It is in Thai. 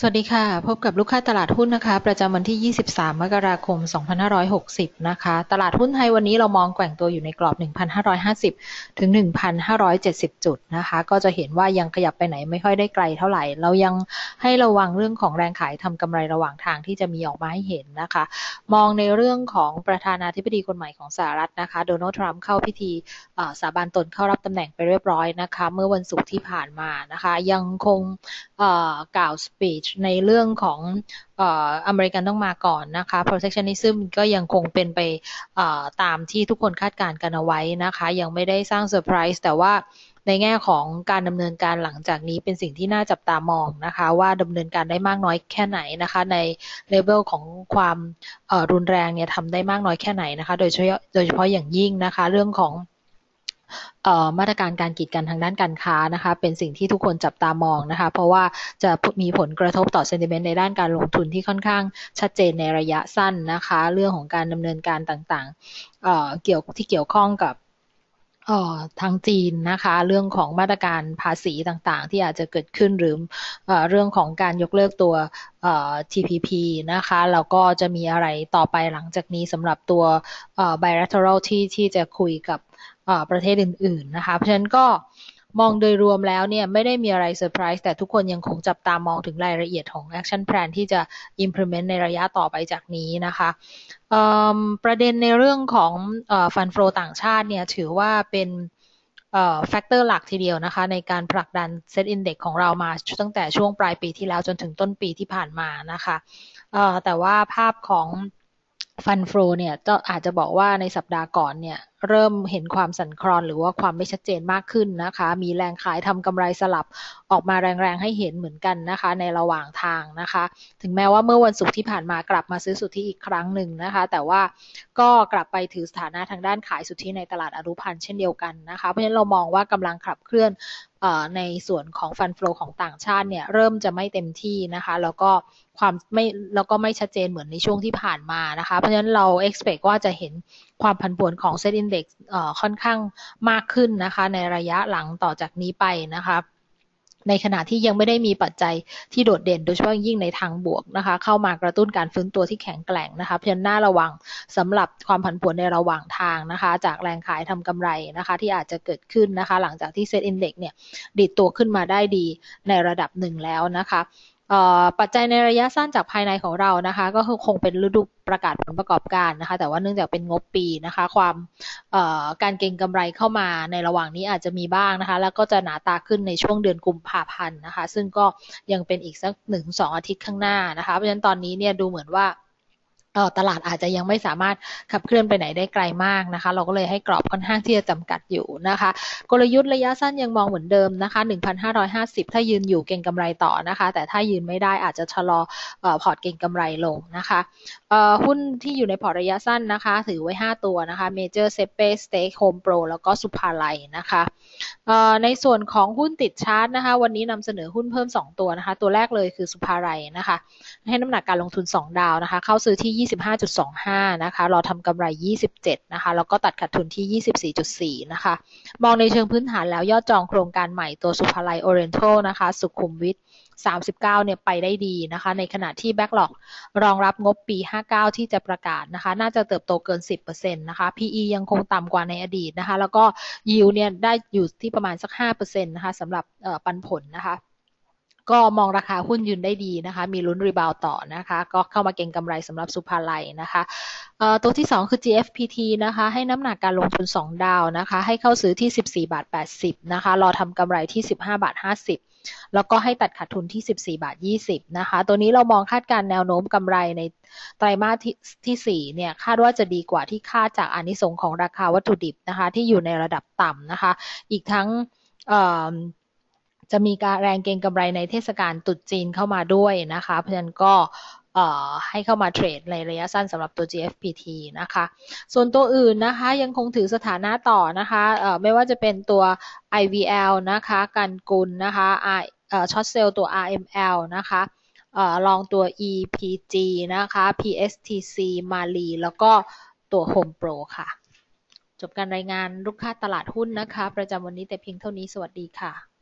สวัสดีค่ะ พบกับลูกค้าตลาดหุ้นนะคะ ประจำวันที่ 23 มกราคม 2560 นะคะ ตลาดหุ้นไทยวันนี้เรามองแกว่งตัวอยู่ในกรอบ 1,550 ถึง 1,570จุดนะคะ ก็จะเห็นว่ายังขยับไปไหนไม่ค่อยได้ไกลเท่าไหร่ เรายังให้ระวังเรื่องของแรงขายทำกำไรระหว่างทางที่จะมีออกมาให้เห็นนะคะ มองในเรื่องของประธานาธิบดีคนใหม่ของสหรัฐนะคะ โดนัลด์ทรัมป์เข้าพิธีสาบานตนเข้ารับตำแหน่งไปเรียบร้อยนะคะ เมื่อวันศุกร์ที่ผ่านมานะคะ ยังคงกล่าวสปีดชในเรื่องของอเมริกันต้องมาก่อนนะคะ protectionism ก็ยังคงเป็นไปตามที่ทุกคนคาดการณ์กันเอาไว้นะคะ ยังไม่ได้สร้างเซอร์ไพรส์แต่ว่าในแง่ของการดำเนินการหลังจากนี้เป็นสิ่งที่น่าจับตามองนะคะ ว่าดำเนินการได้มากน้อยแค่ไหนนะคะ ในเลเวลของความรุนแรงเนี่ยทำได้มากน้อยแค่ไหนนะคะ โดยเฉพาะโดยเฉพาะอย่างยิ่งนะคะ เรื่องของ มาตรการการกีดกันทางด้านการค้านะคะ เป็นสิ่งที่ทุกคนจับตามองนะคะ เพราะว่าจะมีผลกระทบต่อเซนติเมนต์ในด้านการลงทุนที่ค่อนข้างชัดเจนในระยะสั้นนะคะ เรื่องของการดำเนินการต่างๆเกี่ยวที่เกี่ยวข้องกับ ออทางจีนนะคะ เรื่องของมาตรการภาษีต่างๆ ที่อาจจะเกิดขึ้นหรือเรื่องของการยกเลิกตัว TPP นะคะแล้วก็จะมีอะไรต่อไปหลังจากนี้สำหรับตัว bilateral ที่ที่จะคุยกับประเทศอื่น ๆ นะคะ เพราะฉะนั้นก็ มองโดยรวมแล้วเนี่ยไม่ได้มีอะไรเซอร์ไพรส์แต่ทุกคนยังคงจับตามองถึงรายละเอียดของ action plan ที่จะ implement ในระยะต่อไปจากนี้นะคะประเด็นในเรื่องของฟันโฟต่างชาติเนี่ยถือว่าเป็นแฟกเตอร์หลักทีเดียวนะคะ ในการผลักดันเซตอินเด็กของเรามาตั้งแต่ช่วงปลายปีที่แล้วจนถึงต้นปีที่ผ่านมานะคะแต่ว่าภาพของฟันโฟเนี่ยอาจจะบอกว่าในสัปดาห์ก่อนเนี่ย เริ่มเห็นความสั่นคลอนหรือว่าความไม่ชัดเจนมากขึ้นนะคะ มีแรงขายทำกำไรสลับออกมาแรงๆให้เห็นเหมือนกันนะคะ ในระหว่างทางนะคะ ถึงแม้ว่าเมื่อวันศุกร์ที่ผ่านมากลับมาซื้อสุทธิอีกครั้งหนึ่งนะคะ แต่ว่าก็กลับไปถือสถานะทางด้านขายสุทธิในตลาดอนุพันธ์เช่นเดียวกันนะคะ เพราะฉะนั้นเรามองว่ากำลังขับเคลื่อนในส่วนของฟันฟลอของต่างชาติเนี่ยเริ่มจะไม่เต็มที่นะคะ แล้วก็ความไม่แล้วก็ไม่ชัดเจนเหมือนในช่วงที่ผ่านมานะคะ เพราะฉะนั้นเรา expect ว่าจะเห็นความผันผวนของเซ็ตอินดี Index ค่อนข้างมากขึ้นนะคะ ในระยะหลังต่อจากนี้ไปนะคะในขณะที่ยังไม่ได้มีปัจจัยที่โดดเด่นโดยเฉพาะยิ่งในทางบวกนะคะ เข้ามากระตุ้นการฟื้นตัวที่แข็งแกร่งนะคะ เพราะฉะนั้นน่าระวังสำหรับความผันผวนในระหว่างทางนะคะ จากแรงขายทำกำไรนะคะ ที่อาจจะเกิดขึ้นนะคะ หลังจากที่เซ็ตอินเด็กเนี่ยดีดตัวขึ้นมาได้ดีในระดับหนึ่งแล้วนะคะ ปัจจัยในระยะสั้นจากภายในของเรานะคะ ก็คือคงเป็นฤดูประกาศผลประกอบการนะคะ แต่ว่าเนื่องจากเป็นงบปีนะคะ ความการเก็งกำไรเข้ามาในระหว่างนี้อาจจะมีบ้างนะคะ แล้วก็จะหนาตาขึ้นในช่วงเดือนกุมภาพันธ์นะคะ ซึ่งก็ยังเป็นอีกสักหนึ่งสองอาทิตย์ข้างหน้านะคะ เพราะฉะนั้นตอนนี้เนี่ยดูเหมือนว่า ตลาดอาจจะยังไม่สามารถขับเคลื่อนไปไหนได้ไกลมากนะคะ เราก็เลยให้กรอบค่อนข้างที่จะจำกัดอยู่นะคะ กลยุทธ์ระยะสั้นยังมองเหมือนเดิมนะคะ 1,550 ถ้ายืนอยู่เก่งกำไรต่อนะคะ แต่ถ้ายืนไม่ได้อาจจะชะลอพอร์ตเก่งกำไรลงนะคะหุ้นที่อยู่ในพอร์ตระยะสั้นนะคะ ถือไว้ 5 ตัวนะคะ Major s e p e Stake Home Pro แล้วก็สุภาลัยนะคะในส่วนของหุ้นติดชาร์ตนะคะ วันนี้นำเสนอหุ้นเพิ่ม 2 ตัวนะคะ ตัวแรกเลยคือสุภาลัยนะคะ ให้น้ำหนักการลงทุน 2 ดาวนะคะ เข้าซื้อที่25.25 นะคะ เราทำกำไร 27 นะคะ แล้วก็ตัดขาดทุนที่ 24.4 นะคะ มองในเชิงพื้นฐานแล้วยอดจองโครงการใหม่ตัวสุภาลัยโอเรนทัลนะคะ สุขุมวิท39 เนี่ยไปได้ดีนะคะ ในขณะที่แบ็กหลอกรองรับงบปี 59 ที่จะประกาศนะคะ น่าจะเติบโตเกิน 10%นะคะ PE ยังคงต่ำกว่าในอดีตนะคะ แล้วก็ยิวเนี่ยได้อยู่ที่ประมาณสัก 5%นะคะสำหรับปันผลนะคะ ก็มองราคาหุ้นยืนได้ดีนะคะ มีลุ้นรีบาวต่อนะคะ ก็เข้ามาเก็งกำไรสำหรับสุภาลัยนะคะตัวที่ 2 คือ GFPT นะคะ ให้น้ำหนักการลงทุน 2 ดาวนะคะ ให้เข้าซื้อที่ 14 บาท 80 นะคะ รอทำกำไรที่ 15 บาท 50แล้วก็ให้ตัดขาดทุนที่ 14 บาท 20 นะคะ ตัวนี้เรามองคาดการแนวโน้มกำไรในไตรมาสที่ที่4เนี่ย คาดว่าจะดีกว่าที่คาดจากอานิสงของราคาวัตถุดิบนะคะ ที่อยู่ในระดับต่ำนะคะ อีกทั้ง จะมีการแรงเก็งกำไรในเทศกาลตุดจีนเข้ามาด้วยนะคะ เพราะฉะนั้นก็ให้เข้ามาเทรดในระยะสั้นสำหรับตัว GFPT นะคะ ส่วนตัวอื่นนะคะยังคงถือสถานะต่อนะคะไม่ว่าจะเป็นตัว IVL นะคะกันกุลนะคะช็อตเซลตัว RML นะคะลองตัว EPG นะคะ PSTC มาลีแล้วก็ตัว Home Pro ค่ะ จบการรายงานลูกค้าตลาดหุ้นนะคะ ประจำวันนี้แต่เพียงเท่านี้สวัสดีค่ะ